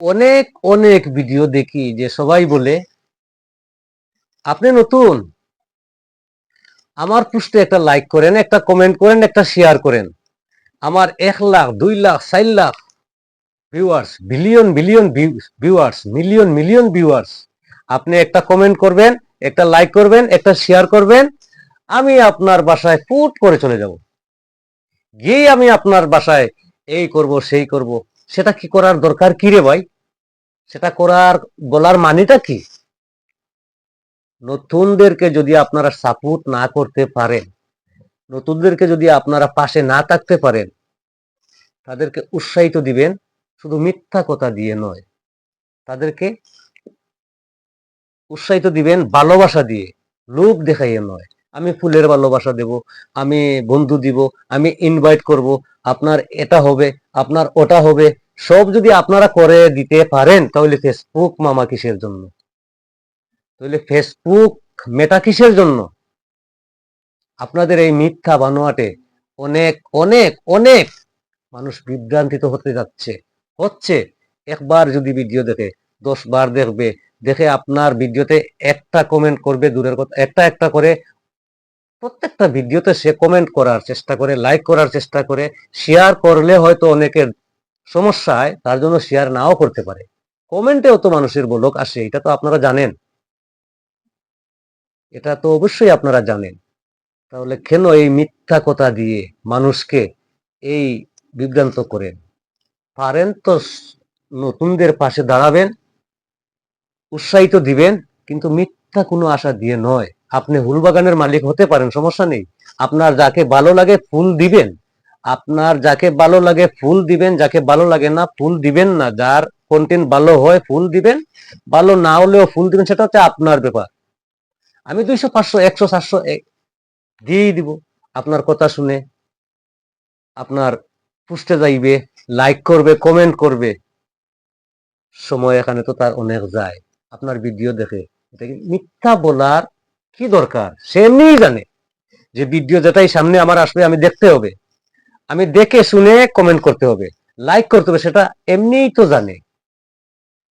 অনেক অনেক ভিডিও দেখি যে সবাই বলে, আপনি নতুন? আমার পোস্টে একটা লাইক করেন, একটা কমেন্ট করেন, একটা শেয়ার করেন। আমার এক লাখ, দুই লাখ, চার lakh viewers billion billion viewers million million viewers আপনি একটা কমেন্ট করবেন, একটা লাইক করবেন, একটা শেয়ার করবেন, আমি আপনার বাসায় ফুট করে চলে যাব। গিয়ে আমি আপনার বাসায় এই করব, সেই করব। সেটা কি করার দরকার? কি রে ভাই? সেটা করার বলার মানেটা কি? নতুনদেরকে যদি আপনারা সাপোর্ট না করতে পারেন, নতুনদেরকে যদি আপনারা পাশে না থাকতে পারেন, তাদেরকে উৎসাহিত দিবেন, শুধু মিথ্যা কথা দিয়ে নয়, তাদেরকে উৎসাহিত দিবেন, ভালোবাসা দিয়ে লোক দেখাইয়ে নয়, আমি ফুলের ভালোবাসা দেব, আমি বন্ধু দিব, আমি ইনভাইট করব, আপনার এটা হবে, আপনার ওটা হবে সব যদি আপনারা করে দিতে পারেন, তাহলে ফেসবুক মামা কিসের জন্য? তাহলে ফেসবুক মেটা কিসের জন্য? আপনাদের এই মিথ্যা বানোয়াটে অনেক অনেক অনেক মানুষ বিভ্রান্তিত হতে যাচ্ছে। হচ্ছে, একবার যদি ভিডিও দেখে, দশ বার দেখবে, দেখে আপনার ভিডিওতে একটা কমেন্ট করবে দূরের কথা, একটা একটা করে, প্রত্যেকটা ভিডিওতে সে কমেন্ট করার চেষ্টা করে লাইক করার চেষ্টা করে শেয়ার করলে হয়তো অনেকের সমস্যা হয় তার জন্য শেয়ার নাও করতে পারে। কমেন্টেও তো মানুষের বলক, আসে, এটা তো আপনারা জানেন। এটা তো অবশ্যই আপনারা জানেন। তাহলে কেন এই মিথ্যা কথা দিয়ে মানুষকে এই বিভ্রান্ত করেন? পারেন তো নতুনদের পাশে দাঁড়াবেন, উৎসাহিত দিবেন, কিন্তু মিথ্যা কোনো আশা দিয়ে নয়। আপনি হুলবাগানের মালিক হতে পারেন, সমস্যা নেই। আপনার যাকে ভালো লাগে ফুল দিবেন। আপনার যাকে ভালো লাগে ফুল দিবেন, যাকে ভালো লাগে না ফুল দিবেন না। যার কন্টেন্ট ভালো হয় ফুল দিবেন, ভালো না হলেও ফুল দিবেন, সেটা হচ্ছে আপনার ব্যাপার। আমি দুইশো, পাঁচশো, একশো, সাতশো দিয়েই দিব। আপনার কথা শুনে আপনার পুষতে যাইবে লাইক করবে কমেন্ট করবে। সময় এখানে তো তার অনেক যায়। আপনার ভিডিও দেখে। মিথ্যা বলার কি দরকার? সে এমনিই জানে যে ভিডিও যেটাই সামনে আমার আসবে, আমি দেখতে হবে। আমি দেখে শুনে কমেন্ট করতে হবে। লাইক করতে হবে, সেটা এমনিই তো জানে।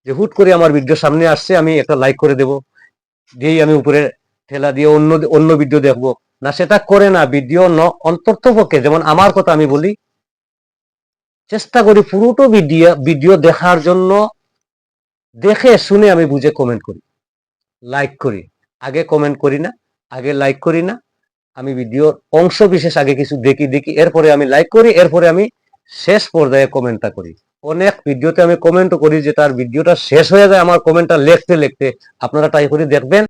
যে হুট করে আমার ভিডিও সামনে আসছে, আমি একটা লাইক করে দেব। দিয়েই আমি উপরে ঠেলা দিয়ে অন্য অন্য ভিডিও দেখব। না, সেটা করে না ভিডিও ন অন্তর্থপক্ষে যেমন আমার কথা আমি বলি, চেষ্টা করি পুরোটো ভিডিও ভিডিও দেখার জন্য দেখে শুনে আমি বুঝে কমেন্ট করি। লাইক করি। আগে কমেন্ট করি না, আগে লাইক করি না আমি ভিডিওর অংশ বিশেষ আগে কিছু দেখি দেখি, এরপরে আমি লাইক করি, এরপরে আমি শেষ পর্যায়ে কমেন্টটা করি। অনেক ভিডিওতে আমি কমেন্টও করি যে তার ভিডিওটা শেষ হয়ে যায়, আমার কমেন্টটা লিখতে লিখতে। আপনারা ট্রাই করে দেখবেন।